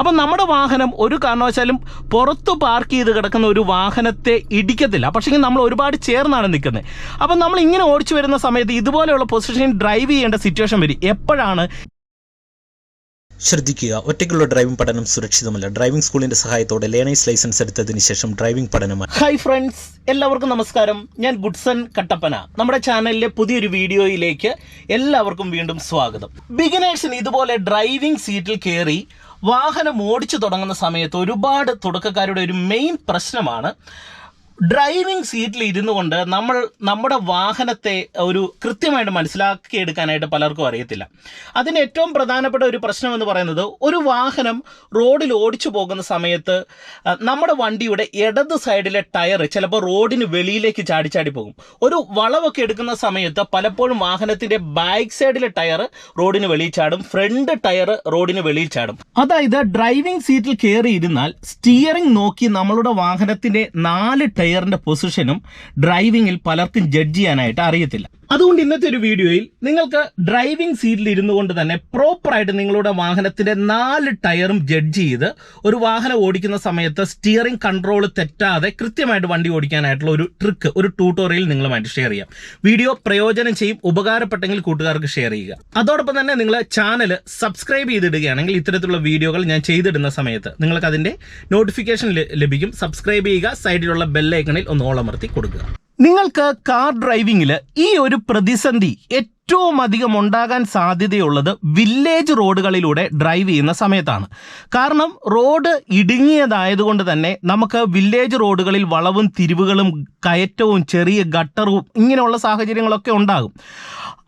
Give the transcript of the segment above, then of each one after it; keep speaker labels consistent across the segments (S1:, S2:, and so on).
S1: അപ്പം നമ്മുടെ വാഹനം ഒരു കാരണവശാലും പുറത്ത് പാർക്ക് ചെയ്ത് കിടക്കുന്ന ഒരു വാഹനത്തെ ഇടിക്കത്തില്ല. പക്ഷേ നമ്മൾ ഒരുപാട് ചേർന്നാണ് നിൽക്കുന്നത്. അപ്പം നമ്മൾ ഇങ്ങനെ ഓടിച്ചു വരുന്ന സമയത്ത് ഇതുപോലെയുള്ള പൊസിഷനിൽ ഡ്രൈവ് ചെയ്യേണ്ട സിറ്റുവേഷൻ വരും. എപ്പോഴാണ്?
S2: ശ്രദ്ധിക്കുക. ഒറ്റയ്ക്കുള്ള ഡ്രൈവിംഗ് പഠനം സുരക്ഷിതമല്ല. ഡ്രൈവിംഗ് സ്കൂളിന്റെ സഹായത്തോടെ ലേണേഴ്സ് ലൈസൻസ് എടുത്തതിന് ശേഷം ഡ്രൈവിംഗ് പഠനമാണ്.
S1: ഹൈ ഫ്രണ്ട്സ് എല്ലാവർക്കും നമസ്കാരം. ഞാൻ ഗുഡ്സൺ കട്ടപ്പന. നമ്മുടെ ചാനലിലെ പുതിയൊരു വീഡിയോയിലേക്ക് എല്ലാവർക്കും വീണ്ടും സ്വാഗതം. ബിഗിനേഴ്സിന് ഇതുപോലെ ഡ്രൈവിംഗ് സീറ്റിൽ കയറി വാഹനം ഓടിച്ചു തുടങ്ങുന്ന സമയത്ത് ഒരുപാട് തുടക്കക്കാരുടെ ഒരു മെയിൻ പ്രശ്നമാണ് ഡ്രൈവിംഗ് സീറ്റിൽ ഇരുന്നു കൊണ്ട് നമ്മൾ നമ്മുടെ വാഹനത്തെ ഒരു കൃത്യമായിട്ട് മനസ്സിലാക്കിയെടുക്കാനായിട്ട് പലർക്കും അറിയത്തില്ല. അതിന് ഏറ്റവും പ്രധാനപ്പെട്ട ഒരു പ്രശ്നം എന്ന് പറയുന്നത് ഒരു വാഹനം റോഡിൽ ഓടിച്ചു പോകുന്ന സമയത്ത് നമ്മുടെ വണ്ടിയുടെ ഇടത് സൈഡിലെ ടയർ ചിലപ്പോൾ റോഡിന് വെളിയിലേക്ക് ചാടി ചാടി പോകും. ഒരു വളവൊക്കെ എടുക്കുന്ന സമയത്ത് പലപ്പോഴും വാഹനത്തിന്റെ ബാക്ക് സൈഡിലെ ടയർ റോഡിന് വെളിയിൽ ചാടും ഫ്രണ്ട് ടയർ റോഡിന് വെളിയിൽ ചാടും. അതായത് ഡ്രൈവിംഗ് സീറ്റിൽ കയറി ഇരുന്നാൽ സ്റ്റിയറിംഗ് നോക്കി നമ്മളുടെ വാഹനത്തിന്റെ നാല് ടയറിന്റെ പൊസിഷനും ഡ്രൈവിംഗിൽ പലർക്കും ജഡ്ജ് ചെയ്യാനായിട്ട് അറിയത്തില്ല. അതുകൊണ്ട് ഇന്നത്തെ ഒരു വീഡിയോയിൽ നിങ്ങൾക്ക് ഡ്രൈവിംഗ് സീറ്റിൽ ഇരുന്നു കൊണ്ട് തന്നെ പ്രോപ്പറായിട്ട് നിങ്ങളുടെ വാഹനത്തിന്റെ നാല് ടയറും ജഡ്ജ് ചെയ്ത് ഒരു വാഹനം ഓടിക്കുന്ന സമയത്ത് സ്റ്റിയറിംഗ് കൺട്രോൾ തെറ്റാതെ കൃത്യമായിട്ട് വണ്ടി ഓടിക്കാനായിട്ടുള്ള ഒരു ട്രിക്ക് ഒരു ട്യൂട്ടോറിയൽ നിങ്ങളുമായിട്ട് ഷെയർ ചെയ്യാം. വീഡിയോ പ്രയോജനം ചെയ്യും ഉപകാരപ്പെട്ടെങ്കിൽ കൂട്ടുകാർക്ക് ഷെയർ ചെയ്യുക. അതോടൊപ്പം തന്നെ നിങ്ങൾ ചാനൽ സബ്സ്ക്രൈബ് ചെയ്തിടുകയാണെങ്കിൽ ഇത്തരത്തിലുള്ള വീഡിയോകൾ ഞാൻ ചെയ്തിടുന്ന സമയത്ത് നിങ്ങൾക്ക് അതിന്റെ നോട്ടിഫിക്കേഷൻ ലഭിക്കും. സബ്സ്ക്രൈബ് ചെയ്യുക സൈഡിലുള്ള ബെല്ലൈക്കണിൽ ഒന്ന് ഓളമർത്തി കൊടുക്കുക. നിങ്ങൾക്ക് കാർ ഡ്രൈവിംഗിൽ ഈ ഒരു പ്രതിസന്ധി ഏറ്റവും അധികം ഉണ്ടാകാൻ സാധ്യതയുള്ളത് വില്ലേജ് റോഡുകളിലൂടെ ഡ്രൈവ് ചെയ്യുന്ന സമയത്താണ്. കാരണം റോഡ് ഇടുങ്ങിയതായതുകൊണ്ട് തന്നെ നമുക്ക് വില്ലേജ് റോഡുകളിൽ വളവും തിരിവുകളും കയറ്റവും ചെറിയ ഗട്ടറും ഇങ്ങനെയുള്ള സാഹചര്യങ്ങളൊക്കെ ഉണ്ടാകും.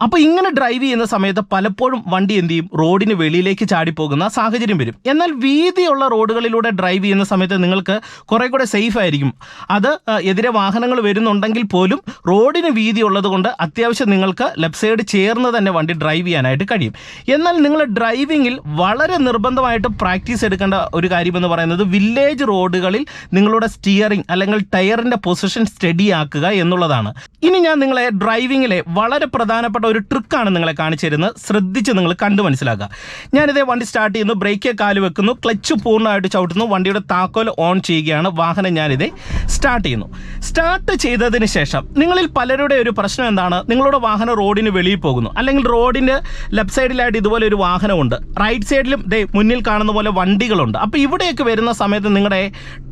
S1: അപ്പോൾ ഇങ്ങനെ ഡ്രൈവ് ചെയ്യുന്ന സമയത്ത് പലപ്പോഴും വണ്ടി എന്ത് ചെയ്യും? റോഡിന് വെളിയിലേക്ക് ചാടിപ്പോകുന്ന സാഹചര്യം വരും. എന്നാൽ വീതിയുള്ള റോഡുകളിലൂടെ ഡ്രൈവ് ചെയ്യുന്ന സമയത്ത് നിങ്ങൾക്ക് കുറെ കൂടെ സേഫ് ആയിരിക്കും. അത് എതിരെ വാഹനങ്ങൾ വരുന്നുണ്ടെങ്കിൽ പോലും റോഡിന് വീതി കൊണ്ട് അത്യാവശ്യം നിങ്ങൾക്ക് ലെഫ്റ്റ് സൈഡ് ചേർന്ന് തന്നെ വണ്ടി ഡ്രൈവ് ചെയ്യാനായിട്ട് കഴിയും. എന്നാൽ നിങ്ങൾ ഡ്രൈവിങ്ങിൽ വളരെ നിർബന്ധമായിട്ട് പ്രാക്ടീസ് എടുക്കേണ്ട ഒരു കാര്യമെന്ന് പറയുന്നത് വില്ലേജ് റോഡുകളിൽ നിങ്ങളുടെ സ്റ്റിയറിംഗ് അല്ലെങ്കിൽ ടയറിന്റെ പൊസിഷൻ സ്റ്റഡി ആക്കുക എന്നുള്ളതാണ്. ഇനി ഞാൻ നിങ്ങളെ ഡ്രൈവിങ്ങിലെ വളരെ പ്രധാനപ്പെട്ട ഒരു ട്രിക്കാണ് നിങ്ങളെ കാണിച്ചു തരുന്നത്. ശ്രദ്ധിച്ച് നിങ്ങൾ കണ്ടു മനസ്സിലാക്കുക. ഞാനിതേ വണ്ടി സ്റ്റാർട്ട് ചെയ്യുന്നു ബ്രേക്ക് കാൽ വെക്കുന്നു ക്ലച്ച് പൂർണമായിട്ട് ചവിട്ടുന്നു വണ്ടിയുടെ താക്കോൽ ഓൺ ചെയ്യുകയാണ് വാഹനം ഞാനിതേ സ്റ്റാർട്ട് ചെയ്യുന്നു. സ്റ്റാർട്ട് ചെയ്തതിന് ശേഷം നിങ്ങളിൽ പലരുടെ ഒരു പ്രശ്നം എന്താണ്? നിങ്ങളുടെ വാഹനം റോഡിന് വെളിയിൽ പോകുന്നു. അല്ലെങ്കിൽ റോഡിന്റെ ലെഫ്റ്റ് സൈഡിലായിട്ട് ഇതുപോലെ ഒരു വാഹനമുണ്ട്. റൈറ്റ് സൈഡിലും ദേ മുന്നിൽ കാണുന്ന പോലെ വണ്ടികളുണ്ട്. അപ്പോൾ ഇവിടെയൊക്കെ വരുന്ന സമയത്ത് നിങ്ങളുടെ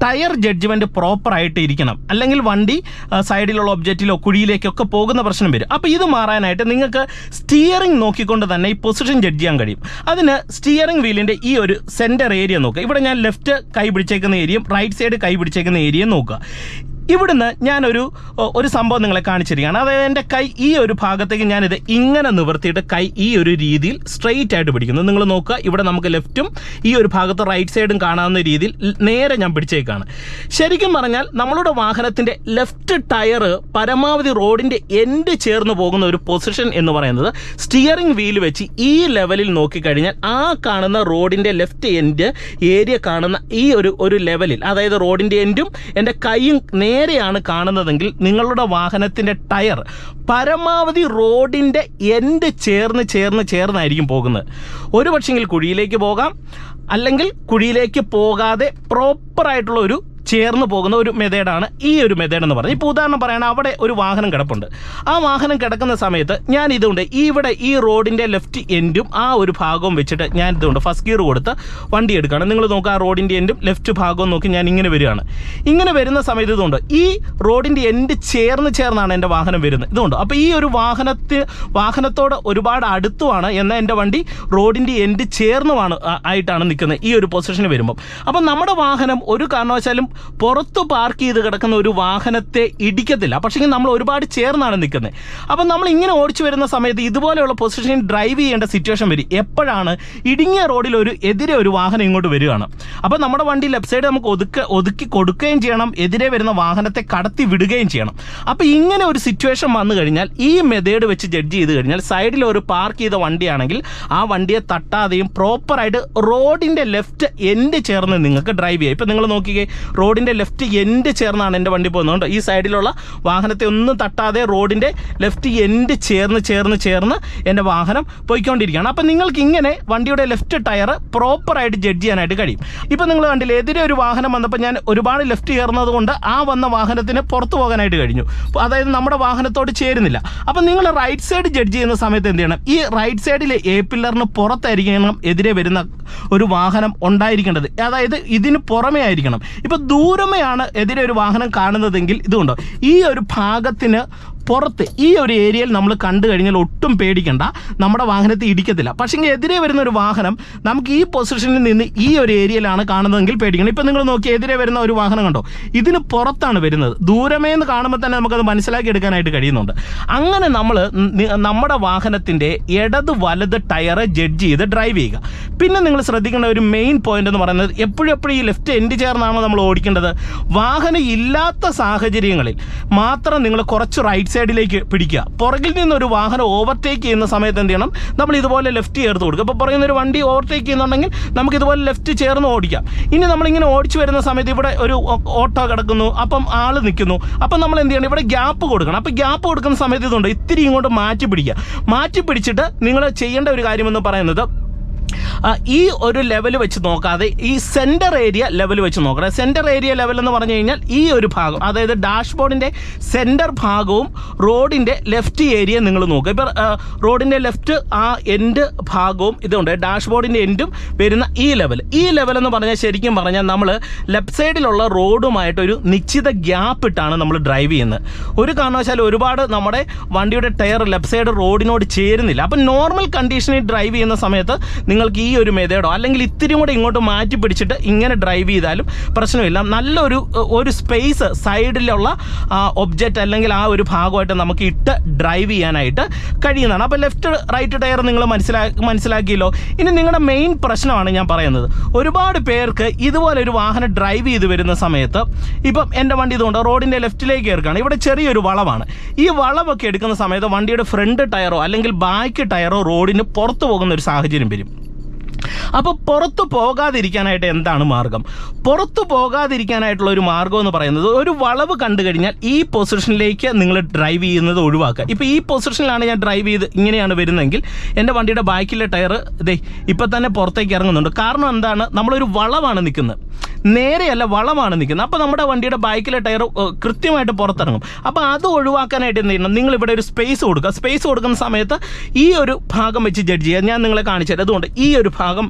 S1: ടയർ ജഡ്ജ്മെന്റ് പ്രോപ്പറായിട്ട് ഇരിക്കണം. അല്ലെങ്കിൽ വണ്ടി സൈഡിലുള്ള ഒബ്ജക്റ്റിലോ കുഴിയിലേക്കൊക്കെ പോകുന്ന പ്രശ്നം വരും. അപ്പോൾ ഇത് മാറാനായിട്ട് നിങ്ങൾക്ക് സ്റ്റിയറിംഗ് നോക്കിക്കൊണ്ട് തന്നെ ഈ പൊസിഷൻ ജഡ്ജ് ചെയ്യാൻ കഴിയും. അതിന് സ്റ്റിയറിംഗ് വീലിന്റെ ഈ ഒരു സെന്റർ ഏരിയ നോക്കുക. ഇവിടെ ഞാൻ ലെഫ്റ്റ് കൈ പിടിച്ചേക്കുന്ന ഏരിയയും റൈറ്റ് സൈഡ് കൈ പിടിച്ചേക്കുന്ന ഏരിയയും നോക്കുക. ഇവിടുന്ന് ഞാനൊരു ഒരു സംഭവം നിങ്ങളെ കാണിച്ചിരിക്കുകയാണ്. അതായത് എന്റെ കൈ ഈ ഒരു ഭാഗത്തേക്ക് ഞാനിത് ഇങ്ങനെ നിവർത്തിയിട്ട് കൈ ഈ ഒരു രീതിയിൽ സ്ട്രെയിറ്റ് ആയിട്ട് പിടിക്കുന്നു. നിങ്ങൾ നോക്കുക ഇവിടെ നമുക്ക് ലെഫ്റ്റും ഈ ഒരു ഭാഗത്ത് റൈറ്റ് സൈഡും കാണാവുന്ന രീതിയിൽ നേരെ ഞാൻ പിടിച്ചേക്കാണ്. ശരിക്കും പറഞ്ഞാൽ നമ്മളുടെ വാഹനത്തിന്റെ ലെഫ്റ്റ് ടയർ പരമാവധി റോഡിന്റെ എൻഡ് ചേർന്ന് പോകുന്ന ഒരു പൊസിഷൻ എന്ന് പറയുന്നത് സ്റ്റിയറിംഗ് വീൽ വെച്ച് ഈ ലെവലിൽ നോക്കിക്കഴിഞ്ഞാൽ ആ കാണുന്ന റോഡിന്റെ ലെഫ്റ്റ് എൻഡ് ഏരിയ കാണുന്ന ഈ ഒരു ഒരു ലെവലിൽ അതായത് റോഡിന്റെ എൻഡും എന്റെ കൈയും നേരെയാണ് കാണുന്നതെങ്കിൽ നിങ്ങളുടെ വാഹനത്തിന്റെ ടയർ പരമാവധി റോഡിന്റെ എൻഡ് ചേർന്ന് ചേർന്ന് ചേർന്നായിരിക്കും പോകുന്നത്. ഒരു പക്ഷെങ്കിൽ കുഴിയിലേക്ക് പോകാം അല്ലെങ്കിൽ കുഴിയിലേക്ക് പോകാതെ പ്രോപ്പറായിട്ടുള്ള ഒരു ചേർന്ന് പോകുന്ന ഒരു മെതേഡാണ് ഈ ഒരു മെതേഡ് എന്ന് പറയുന്നത് ഇപ്പോൾ ഉദാഹരണം പറയുകയാണ് അവിടെ ഒരു വാഹനം കിടപ്പുണ്ട്. ആ വാഹനം കിടക്കുന്ന സമയത്ത് ഞാൻ ഇതുകൊണ്ട് ഇവിടെ ഈ റോഡിന്റെ ലെഫ്റ്റ് എൻഡും ആ ഒരു ഭാഗവും വെച്ചിട്ട് ഞാൻ ഇതുകൊണ്ട് ഫസ്റ്റ് ഗിയർ കൊടുത്ത് വണ്ടി എടുക്കുകയാണ്. നിങ്ങൾ നോക്കുക ആ റോഡിന്റെ എൻഡും ലെഫ്റ്റ് ഭാഗവും നോക്കി ഞാൻ ഇങ്ങനെ വരികയാണ്. ഇങ്ങനെ വരുന്ന സമയത്ത് ഇതുകൊണ്ട് ഈ റോഡിന്റെ എൻഡ് ചേർന്ന് ചേർന്നാണ് എന്റെ വാഹനം വരുന്നത്. ഇതുകൊണ്ട് അപ്പോൾ ഈ ഒരു വാഹനത്തിൽ വാഹനത്തോട് ഒരുപാട് അടുത്തുമാണ് എന്നാൽ എന്റെ വണ്ടി റോഡിന്റെ എൻഡ് ചേർന്നുമാണ് ആയിട്ടാണ് നിൽക്കുന്നത് ഈ ഒരു പൊസിഷന് വരുമ്പം. അപ്പം നമ്മുടെ വാഹനം ഒരു കാരണവശാലും പുറത്ത് പാർക്ക് ചെയ്ത് കിടക്കുന്ന ഒരു വാഹനത്തെ ഇടിക്കത്തില്ല. പക്ഷേ നമ്മൾ ഒരുപാട് ചേർന്നാണ് നിൽക്കുന്നത്. അപ്പം നമ്മൾ ഇങ്ങനെ ഓടിച്ചു വരുന്ന സമയത്ത് ഇതുപോലെയുള്ള പൊസിഷനിൽ ഡ്രൈവ് ചെയ്യേണ്ട സിറ്റുവേഷൻ വരും. എപ്പോഴാണ് ഇടുങ്ങിയ റോഡിൽ ഒരു എതിരെ ഒരു വാഹനം ഇങ്ങോട്ട് വരികയാണ്. അപ്പം നമ്മുടെ വണ്ടി ലെഫ്റ്റ് സൈഡ് നമുക്ക് ഒതുക്ക ഒതുക്കി കൊടുക്കുകയും ചെയ്യണം. എതിരെ വരുന്ന വാഹനത്തെ കടത്തി വിടുകയും ചെയ്യണം. അപ്പോൾ ഇങ്ങനെ ഒരു സിറ്റുവേഷൻ വന്നു കഴിഞ്ഞാൽ ഈ മെതേഡ് വെച്ച് ജഡ്ജ് ചെയ്ത് കഴിഞ്ഞാൽ സൈഡിൽ ഒരു പാർക്ക് ചെയ്ത വണ്ടിയാണെങ്കിൽ ആ വണ്ടിയെ തട്ടാതെയും പ്രോപ്പറായിട്ട് റോഡിന്റെ ലെഫ്റ്റ് എൻഡ് ചേർന്ന് നിങ്ങൾക്ക് ഡ്രൈവ് ചെയ്യാം. ഇപ്പം നിങ്ങൾ നോക്കിക്കേ റോഡ് റോഡിന്റെ ലെഫ്റ്റ് എൻഡ് ചേർന്നാണ് എന്റെ വണ്ടി പോകുന്നത്. ഈ സൈഡിലുള്ള വാഹനത്തെ ഒന്നും തട്ടാതെ റോഡിന്റെ ലെഫ്റ്റ് എൻഡ് ചേർന്ന് ചേർന്ന് ചേർന്ന് എന്റെ വാഹനം പോയിക്കൊണ്ടിരിക്കുകയാണ്. അപ്പം നിങ്ങൾക്ക് ഇങ്ങനെ വണ്ടിയുടെ ലെഫ്റ്റ് ടയർ പ്രോപ്പറായിട്ട് ജഡ്ജ് ചെയ്യാനായിട്ട് കഴിയും. ഇപ്പം നിങ്ങൾ കണ്ടില്ല എതിരെ ഒരു വാഹനം വന്നപ്പോൾ ഞാൻ ഒരുപാട് ലെഫ്റ്റ് ചേർന്നത് കൊണ്ട് ആ വന്ന വാഹനത്തിന് പുറത്തു പോകാനായിട്ട് കഴിഞ്ഞു. അപ്പോൾ അതായത് നമ്മുടെ വാഹനത്തോട് ചേരുന്നില്ല. അപ്പം നിങ്ങൾ റൈറ്റ് സൈഡ് ജഡ്ജ് ചെയ്യുന്ന സമയത്ത് എന്ത് ചെയ്യണം? ഈ റൈറ്റ് സൈഡിലെ എ പില്ലറിന് പുറത്തായിരിക്കണം എതിരെ വരുന്ന ഒരു വാഹനം ഉണ്ടായിരിക്കേണ്ടത്. അതായത് ഇതിന് പുറമേ ആയിരിക്കണം. ഇപ്പോൾ ദൂരമേയാണ് എതിരെ ഒരു വാഹനം കാണുന്നതെങ്കിൽ ഇതുകൊണ്ടോ ഈ ഒരു ഭാഗത്തിന് പുറത്ത് ഈ ഒരു ഏരിയയിൽ നമ്മൾ കണ്ടു കഴിഞ്ഞാൽ ഒട്ടും പേടിക്കണ്ട. നമ്മുടെ വാഹനത്തെ ഇടിക്കത്തില്ല. പക്ഷേ എതിരെ വരുന്ന ഒരു വാഹനം നമുക്ക് ഈ പൊസിഷനിൽ നിന്ന് ഈ ഒരു ഏരിയയിലാണ് കാണുന്നതെങ്കിൽ പേടിക്കണം. ഇപ്പം നിങ്ങൾ നോക്കി എതിരെ വരുന്ന ഒരു വാഹനം കണ്ടോ? ഇതിന് പുറത്താണ് വരുന്നത്. ദൂരമേ എന്ന് കാണുമ്പോൾ തന്നെ നമുക്കത് മനസ്സിലാക്കി എടുക്കാനായിട്ട് കഴിയുന്നുണ്ട്. അങ്ങനെ നമ്മൾ നമ്മുടെ വാഹനത്തിന്റെ ഇടത് വലത് ടയറ് ജഡ്ജ് ചെയ്ത് ഡ്രൈവ് ചെയ്യുക. പിന്നെ നിങ്ങൾ ശ്രദ്ധിക്കേണ്ട ഒരു മെയിൻ പോയിന്റ് എന്ന് പറയുന്നത് എപ്പോഴും എപ്പോഴും ഈ ലെഫ്റ്റ് എൻഡ് ചേർന്നാണോ നമ്മൾ ഓടിക്കേണ്ടത്? വാഹനം ഇല്ലാത്ത സാഹചര്യങ്ങളിൽ മാത്രം നിങ്ങൾ കുറച്ച് റൈറ്റ് സൈഡിലേക്ക് പിടിക്കുക. പുറകിൽ നിന്ന് ഒരു വാഹനം ഓവർടേക്ക് ചെയ്യുന്ന സമയത്ത് എന്ത് ചെയ്യണം? നമ്മൾ ഇതുപോലെ ലെഫ്റ്റ് ചേർത്ത് കൊടുക്കുക. അപ്പോൾ പുറകിൽ നിന്നൊരു വണ്ടി ഓവർടേക്ക് ചെയ്യുന്നുണ്ടെങ്കിൽ നമുക്ക് ഇതുപോലെ ലെഫ്റ്റ് ചേർന്ന് ഓടിക്കാം. ഇനി നമ്മളിങ്ങനെ ഓടിച്ചു വരുന്ന സമയത്ത് ഇവിടെ ഒരു ഓട്ടോ കിടക്കുന്നു. അപ്പം ആൾ നിൽക്കുന്നു. അപ്പം നമ്മൾ എന്ത് ചെയ്യണം? ഇവിടെ ഗ്യാപ്പ് കൊടുക്കണം. അപ്പോൾ ഗ്യാപ്പ് കൊടുക്കുന്ന സമയത്ത് ഇതുണ്ട്. ഇത്തിരി ഇങ്ങോട്ട് മാറ്റി പിടിക്കുക. മാറ്റി പിടിച്ചിട്ട് നിങ്ങൾ ചെയ്യേണ്ട ഒരു കാര്യമെന്ന് പറയുന്നത് ഈ ഒരു ലെവൽ വെച്ച് നോക്കാതെ ഈ സെന്റർ ഏരിയ ലെവൽ വെച്ച് നോക്കണം. സെന്റർ ഏരിയ ലെവൽ എന്ന് പറഞ്ഞു കഴിഞ്ഞാൽ ഈ ഒരു ഭാഗം അതായത് ഡാഷ്ബോർഡിന്റെ സെന്റർ ഭാഗവും റോഡിന്റെ ലെഫ്റ്റ് ഏരിയ നിങ്ങൾ നോക്കുക. ഇപ്പോൾ റോഡിന്റെ ലെഫ്റ്റ് ആ എൻഡ് ഭാഗവും ഇതുണ്ട്. ഡാഷ്ബോർഡിന്റെ എൻഡും വരുന്ന ഈ ലെവൽ ഈ ലെവൽ എന്ന് പറഞ്ഞാൽ ശരിക്കും പറഞ്ഞാൽ നമ്മൾ ലെഫ്റ്റ് സൈഡിലുള്ള റോഡുമായിട്ടൊരു നിശ്ചിത ഗ്യാപ്പ് ഇട്ടാണ് നമ്മൾ ഡ്രൈവ് ചെയ്യുന്നത്. ഒരു കാരണവശാലും ഒരുപാട് നമ്മുടെ വണ്ടിയുടെ ടയർ ലെഫ്റ്റ് സൈഡ് റോഡിനോട് ചേരുന്നില്ല. അപ്പം നോർമൽ കണ്ടീഷനിൽ ഡ്രൈവ് ചെയ്യുന്ന സമയത്ത് നിങ്ങൾക്ക് ഈ ഒരു മെതേഡോ അല്ലെങ്കിൽ ഇത്തിരി കൂടെ ഇങ്ങോട്ട് മാറ്റി പിടിച്ചിട്ട് ഇങ്ങനെ ഡ്രൈവ് ചെയ്താലും പ്രശ്നമില്ല. നല്ലൊരു ഒരു സ്പേസ് സൈഡിലുള്ള ഒബ്ജക്റ്റ് അല്ലെങ്കിൽ ആ ഒരു ഭാഗമായിട്ട് നമുക്ക് ഇട്ട് ഡ്രൈവ് ചെയ്യാനായിട്ട് കഴിയുന്നതാണ്. അപ്പോൾ ലെഫ്റ്റ് റൈറ്റ് ടയർ നിങ്ങൾ മനസ്സിലാ മനസ്സിലാക്കിയല്ലോ? ഇനി നിങ്ങളുടെ മെയിൻ പ്രശ്നമാണ് ഞാൻ പറയുന്നത്. ഒരുപാട് പേർക്ക് ഇതുപോലെ ഒരു വാഹനം ഡ്രൈവ് ചെയ്ത് വരുന്ന സമയത്ത് ഇപ്പം എന്റെ വണ്ടി ഇതുകൊണ്ട് റോഡിന്റെ ലെഫ്റ്റിലേക്ക് കയറുകയാണ്. ഇവിടെ ചെറിയൊരു വളവാണ്. ഈ വളവൊക്കെ എടുക്കുന്ന സമയത്ത് വണ്ടിയുടെ ഫ്രണ്ട് ടയറോ അല്ലെങ്കിൽ ബാക്ക് ടയറോ റോഡിന് പുറത്ത് പോകുന്ന ഒരു സാഹചര്യം വരും. അപ്പോൾ പുറത്തു പോകാതിരിക്കാനായിട്ട് എന്താണ് മാർഗം? പുറത്തു പോകാതിരിക്കാനായിട്ടുള്ള ഒരു മാർഗം എന്ന് പറയുന്നത് ഒരു വളവ് കണ്ടു കഴിഞ്ഞാൽ ഈ പൊസിഷനിലേക്ക് നിങ്ങൾ ഡ്രൈവ് ചെയ്യുന്നത് ഒഴിവാക്കുക. ഇപ്പോൾ ഈ പൊസിഷനിലാണ് ഞാൻ ഡ്രൈവ് ചെയ്ത് ഇങ്ങനെയാണ് വരുന്നതെങ്കിൽ എന്റെ വണ്ടിയുടെ ബാക്കിലെ ടയർ ഇതേ ഇപ്പം തന്നെ പുറത്തേക്ക് ഇറങ്ങുന്നുണ്ട്. കാരണം എന്താണ്? നമ്മളൊരു വളവാണ് നിൽക്കുന്നത്. നേരെയല്ല വളമാണ് നിൽക്കുന്നത്. അപ്പോൾ നമ്മുടെ വണ്ടിയുടെ ബൈക്കിലെ ടയർ കൃത്യമായിട്ട് പുറത്തിറങ്ങും. അപ്പോൾ അത് ഒഴിവാക്കാനായിട്ട് എന്ത് ചെയ്യണം? നിങ്ങൾ ഇവിടെ ഒരു സ്പേസ് കൊടുക്കുക. സ്പേസ് കൊടുക്കുന്ന സമയത്ത് ഈ ഒരു ഭാഗം വെച്ച് ജഡ്ജ് ചെയ്യുക. ഞാൻ നിങ്ങളെ കാണിച്ചു തരാം. അതുകൊണ്ട് ഈ ഒരു ഭാഗം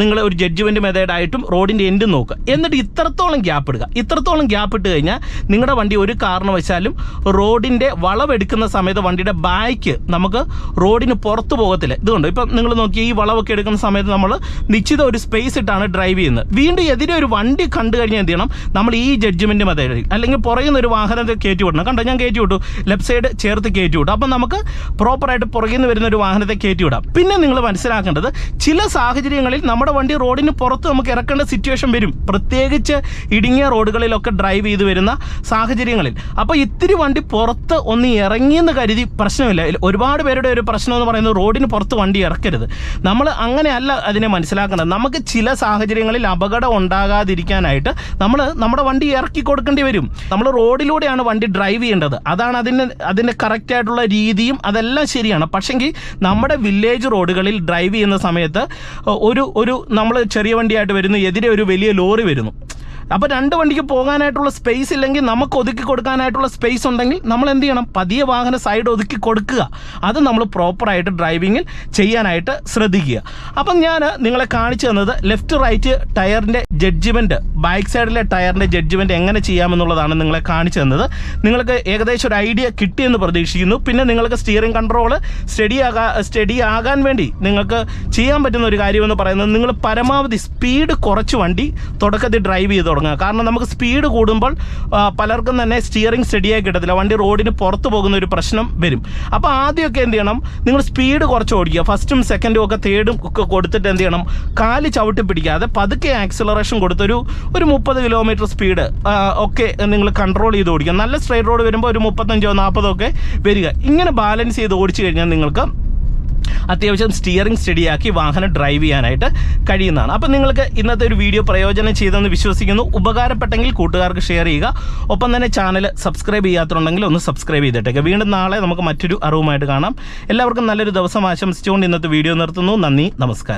S1: നിങ്ങൾ ഒരു ജഡ്ജ്മെന്റ് മെത്തേഡായിട്ടും റോഡിന്റെ എൻഡ് നോക്കുക. എന്നിട്ട് ഇത്രത്തോളം ഗ്യാപ്പ് ഇടുക. ഇത്രത്തോളം ഗ്യാപ്പ് ഇട്ട് കഴിഞ്ഞാൽ നിങ്ങളുടെ വണ്ടി ഒരു കാരണവശാലും റോഡിന്റെ വളവെടുക്കുന്ന സമയത്ത് വണ്ടിയുടെ ബാക്ക് നമുക്ക് റോഡിന് പുറത്ത് പോകത്തില്ല. ഇതുകൊണ്ട് ഇപ്പം നിങ്ങൾ നോക്കി ഈ വളവൊക്കെ എടുക്കുന്ന സമയത്ത് നമ്മൾ നിശ്ചിത ഒരു സ്പേസ് ഇട്ടാണ് ഡ്രൈവ് ചെയ്യുന്നത്. വീണ്ടും എതിരെ ഒരു വണ്ടി കണ്ടു കഴിഞ്ഞാൽ എന്ത് ചെയ്യണം? നമ്മൾ ഈ ജഡ്ജ്മെന്റ് മതി. അല്ലെങ്കിൽ പുറകിൽ നിന്ന് ഒരു വാഹനത്തെ കയറ്റി വിടണം. കണ്ടോ? ഞാൻ കയറ്റി വിട്ടു. ലെഫ്റ്റ് സൈഡ് ചേർത്ത് കയറ്റി വിട്ടു. അപ്പം നമുക്ക് പ്രോപ്പറായിട്ട് പുറകിൽ നിന്ന് വരുന്ന ഒരു വാഹനത്തെ കയറ്റി വിടാം. പിന്നെ നിങ്ങൾ മനസ്സിലാക്കേണ്ടത് ചില സാഹചര്യങ്ങളിൽ നമ്മുടെ വണ്ടി റോഡിന് പുറത്ത് നമുക്ക് ഇറക്കേണ്ട സിറ്റുവേഷൻ വരും. പ്രത്യേകിച്ച് ഇടുങ്ങിയ റോഡുകളിലൊക്കെ ഡ്രൈവ് ചെയ്ത് വരുന്ന സാഹചര്യങ്ങളിൽ. അപ്പോൾ ഇത്തിരി വണ്ടി പുറത്ത് ഒന്ന് ഇറങ്ങിയെന്ന് കരുതി പ്രശ്നമില്ല. ഒരുപാട് പേരുടെ ഒരു പ്രശ്നം എന്ന് പറയുന്നത് റോഡിന് പുറത്ത് വണ്ടി ഇറക്കരുത്. നമ്മൾ അങ്ങനെയല്ല അതിനെ മനസ്സിലാക്കേണ്ടത്. നമുക്ക് ചില സാഹചര്യങ്ങളിൽ അപകടം ഉണ്ടാകാതിരിക്കാനായിട്ട് നമ്മൾ നമ്മുടെ വണ്ടി ഇറക്കി കൊടുക്കേണ്ടി വരും. നമ്മൾ റോഡിലൂടെയാണ് വണ്ടി ഡ്രൈവ് ചെയ്യേണ്ടത്. അതാണ് അതിന് അതിന്റെ കറക്റ്റായിട്ടുള്ള രീതിയും അതെല്ലാം ശരിയാണ്. പക്ഷെങ്കിൽ നമ്മുടെ വില്ലേജ് റോഡുകളിൽ ഡ്രൈവ് ചെയ്യുന്ന സമയത്ത് ഒരു ഒരു നമ്മൾ ചെറിയ വണ്ടിയായിട്ട് വരുന്നു എതിരെ ഒരു വലിയ ലോറി വരുന്നു. അപ്പോൾ രണ്ട് വണ്ടിക്ക് പോകാനായിട്ടുള്ള സ്പേസ് ഇല്ലെങ്കിൽ നമുക്ക് ഒതുക്കി കൊടുക്കാനായിട്ടുള്ള സ്പേസ് ഉണ്ടെങ്കിൽ നമ്മൾ എന്ത് ചെയ്യണം? പതിയെ വാഹന സൈഡ് ഒതുക്കി കൊടുക്കുക. അത് നമ്മൾ പ്രോപ്പറായിട്ട് ഡ്രൈവിങ്ങിൽ ചെയ്യാനായിട്ട് ശ്രദ്ധിക്കുക. അപ്പം ഞാൻ നിങ്ങളെ കാണിച്ചു തന്നത് ലെഫ്റ്റ് റൈറ്റ് ടയറിന്റെ ജഡ്ജ്മെന്റ് ബാക്ക് സൈഡിലെ ടയറിന്റെ ജഡ്ജ്മെന്റ് എങ്ങനെ ചെയ്യാമെന്നുള്ളതാണ് നിങ്ങളെ കാണിച്ചു തന്നത്. നിങ്ങൾക്ക് ഏകദേശം ഒരു ഐഡിയ കിട്ടിയെന്ന് പ്രതീക്ഷിക്കുന്നു. പിന്നെ നിങ്ങൾക്ക് സ്റ്റിയറിംഗ് കൺട്രോൾ സ്റ്റഡി ആകാ സ്റ്റഡി ആകാൻ വേണ്ടി നിങ്ങൾക്ക് ചെയ്യാൻ പറ്റുന്ന ഒരു കാര്യമെന്ന് പറയുന്നത് നിങ്ങൾ പരമാവധി സ്പീഡ് കുറച്ച് വണ്ടി തുടക്കത്തിൽ ഡ്രൈവ് ചെയ്ത് തുടങ്ങുക. കാരണം നമുക്ക് സ്പീഡ് കൂടുമ്പോൾ പലർക്കും തന്നെ സ്റ്റിയറിംഗ് സ്റ്റഡിയായി കിട്ടത്തില്ല. വണ്ടി റോഡിന് പുറത്ത് പോകുന്ന ഒരു പ്രശ്നം വരും. അപ്പോൾ ആദ്യമൊക്കെ എന്ത് ചെയ്യണം? നിങ്ങൾ സ്പീഡ് കുറച്ച് ഓടിക്കുക. ഫസ്റ്റും സെക്കൻഡും ഒക്കെ തേർഡും ഒക്കെ കൊടുത്തിട്ട് എന്ത് ചെയ്യണം? കാൽ ചവിട്ടി പിടിക്കാതെ പതുക്കെ ആക്സിലറേഷൻ കൊടുത്തൊരു ഒരു മുപ്പത് കിലോമീറ്റർ സ്പീഡ് ഒക്കെ നിങ്ങൾ കൺട്രോൾ ചെയ്ത് ഓടിക്കുക. നല്ല സ്ട്രെയിറ്റ് റോഡ് വരുമ്പോൾ ഒരു മുപ്പത്തഞ്ചോ നാൽപ്പതോ ഒക്കെ വരിക. ഇങ്ങനെ ബാലൻസ് ചെയ്ത് ഓടിച്ചു കഴിഞ്ഞാൽ നിങ്ങൾക്ക് അത്യാവശ്യം സ്റ്റിയറിംഗ് സ്റ്റഡിയാക്കി വാഹനം ഡ്രൈവ് ചെയ്യാനായിട്ട് കഴിയുന്നതാണ്. അപ്പം നിങ്ങൾക്ക് ഇന്നത്തെ ഒരു വീഡിയോ പ്രയോജനം ചെയ്തെന്ന് വിശ്വസിക്കുന്നു. ഉപകാരപ്പെട്ടെങ്കിൽ കൂട്ടുകാർക്ക് ഷെയർ ചെയ്യുക. ഒപ്പം തന്നെ ചാനൽ സബ്സ്ക്രൈബ് ചെയ്യാത്തുണ്ടെങ്കിൽ ഒന്ന് സബ്സ്ക്രൈബ് ചെയ്തിട്ടേക്ക്. വീണ്ടും നാളെ നമുക്ക് മറ്റൊരു അറിവുമായിട്ട് കാണാം. എല്ലാവർക്കും നല്ലൊരു ദിവസം ആശംസിച്ചുകൊണ്ട് ഇന്നത്തെ വീഡിയോ നിർത്തുന്നു. നന്ദി നമസ്കാരം.